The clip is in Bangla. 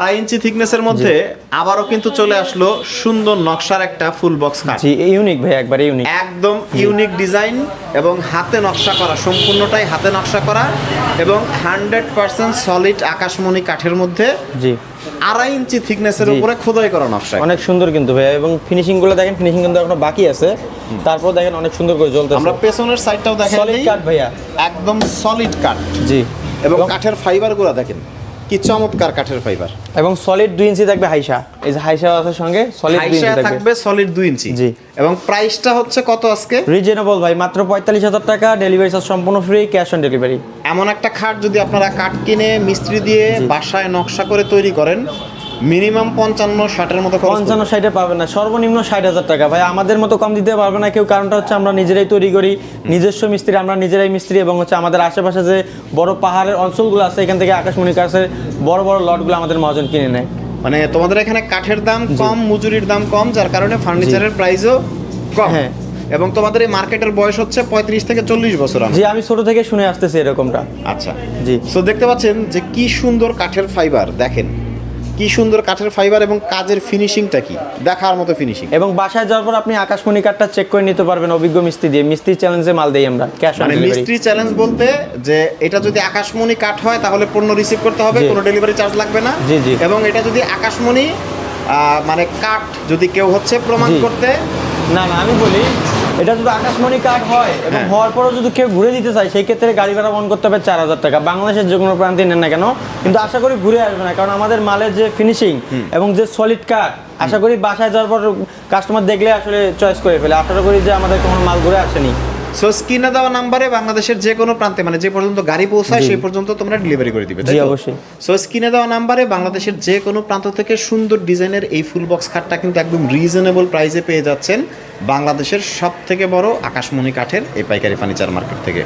আড়াই ইঞ্চি থিকনেসের মধ্যে আবারও কিন্তু চলে আসলো সুন্দর নকশার একটা ফুল বক্স খাট জি ইউনিক ভাই একবারে ইউনিক একদম ইউনিক ডিজাইন এবং হাতে নকশা করা সম্পূর্ণটাই হাতে নকশা করা এবং হান্ড্রেড পার্সেন্ট সলিড আকাশমণি কাঠের মধ্যে জি। আড়াই ইঞ্চি থিকনেসের উপরে খোদাই করা নকশা। অনেক সুন্দর কিন্তু ভাই এবং ফিনিশিংগুলো দেখেন ফিনিশিং কিন্তু এখনও বাকি আছে। তারপর দেখেন অনেক সুন্দর করে জ্বলতেছে। আমরা পেছনের সাইডটাও দেখেন সলিড কাঠ ভাইয়া। একদম সলিড কাঠ জি। এবং কাঠের ফাইবারগুলো দেখেন। কি চমৎকার কাঠের ফাইবার। এবং সলিড দুই ইঞ্চি থাকবে হাইসা। এই যে হাইসা আছে সঙ্গে সলিড দুই ইঞ্চি থাকবে। সলিড দুই ইঞ্চি। জি। এবং প্রাইসটা হচ্ছে কত আজকে? রিজনেবল ভাই মাত্র পঁয়তাল্লিশ হাজার টাকা ডেলিভারি চার্জ সম্পূর্ণ ফ্রি ক্যাশ অন ডেলিভারি এমন একটা খাট যদি আপনারা কাঠ কিনে মিস্ত্রি দিয়ে বাসায় নকশা করে তৈরি করেন মিনিমাম পঞ্চান্ন ষাটের মতো পঞ্চান্ন। ষাটে পাবেন না সর্বনিম্ন ষাট হাজার টাকা। ভাই আমাদের মতো কম দিতে পারবে না কেউ কারণটা হচ্ছে আমরা নিজেরাই তৈরি করি নিজস্ব মিস্ত্রি আমরা নিজেরাই মিস্ত্রি এবং হচ্ছে আমাদের আশেপাশে যে বড় পাহাড়ের অঞ্চলগুলো আছে এখান থেকে আকাশমণি কাছের বড় বড় লটগুলো আমাদের মহাজন কিনে নেয়। মানে তোমাদের এখানে কাঠের দাম কম মজুরির দাম কম যার কারণে ফার্নিচারের প্রাইসও কম। হ্যাঁ। এবং তোমাদের এই মার্কেটের বয়স হচ্ছে পঁয়ত্রিশ থেকে চল্লিশ বছর। জি আমি ছোট থেকে শুনে আসতেছি এরকমটা। আচ্ছা। জি। সো দেখতে পাচ্ছেন যে কি সুন্দর কাঠের ফাইবার দেখেন। কি সুন্দর কাঠের ফাইবার এবং কাজের ফিনিশিংটা কি? দেখার মতো ফিনিশিং এবং বাসায় যাওয়ার পর আপনি আকাশমণি কাঠটা চেক করে নিতে পারবেন অভিজ্ঞ মিস্ত্রি দিয়ে। মিস্ত্রি চ্যালেঞ্জে মাল দেই আমরা ক্যাশ অন মানে ডেলিভারি মিস্ত্রি চ্যালেঞ্জ বলতে যে এটা যদি আকাশমণি কাঠ হয় তাহলে পণ্য রিসিভ করতে হবে কোনো ডেলিভারি চার্জ লাগবে না। জি, জি। এবং এটা যদি আকাশমণি মানে কাঠ যদি কেউ হচ্ছে প্রমাণ করতে না না আমি বলি এটা যদি আকাশমণি কার্ড হয় এবং হ্যাঁ। হওয়ার পরও যদি কেউ ঘুরে দিতে চায় সেই ক্ষেত্রে গাড়ি ভাড়া বহন করতে হবে চার হাজার টাকা। বাংলাদেশের যে কোনো প্রান্তে নেন না কেন কিন্তু আশা করি ঘুরে আসবে না কারণ আমাদের মালের যে ফিনিশিং এবং যে সলিড কার্ড আশা করি বাসায় যাওয়ার পর কাস্টমার দেখলে আসলে চয়েস করে ফেলে। আশা করি যে আমাদের কোনো মাল ঘুরে আসেনি। সো স্ক্রিনে দেওয়া নাম্বারে বাংলাদেশের যে কোনো প্রান্তে মানে যে পর্যন্ত গাড়ি পৌঁছায়। সেই পর্যন্ত তোমরা ডেলিভারি করে দিবে জি, অবশ্যই। সো স্ক্রিনে দেওয়া নাম্বারে বাংলাদেশের যে কোনো প্রান্ত থেকে সুন্দর ডিজাইনের এই ফুল বক্স খাটটা কিন্তু একদম রিজনেবল প্রাইসে পেয়ে যাচ্ছেন বাংলাদেশের সব থেকে বড় আকাশমণি কাঠের এই পাইকারি ফার্নিচার মার্কেট থেকে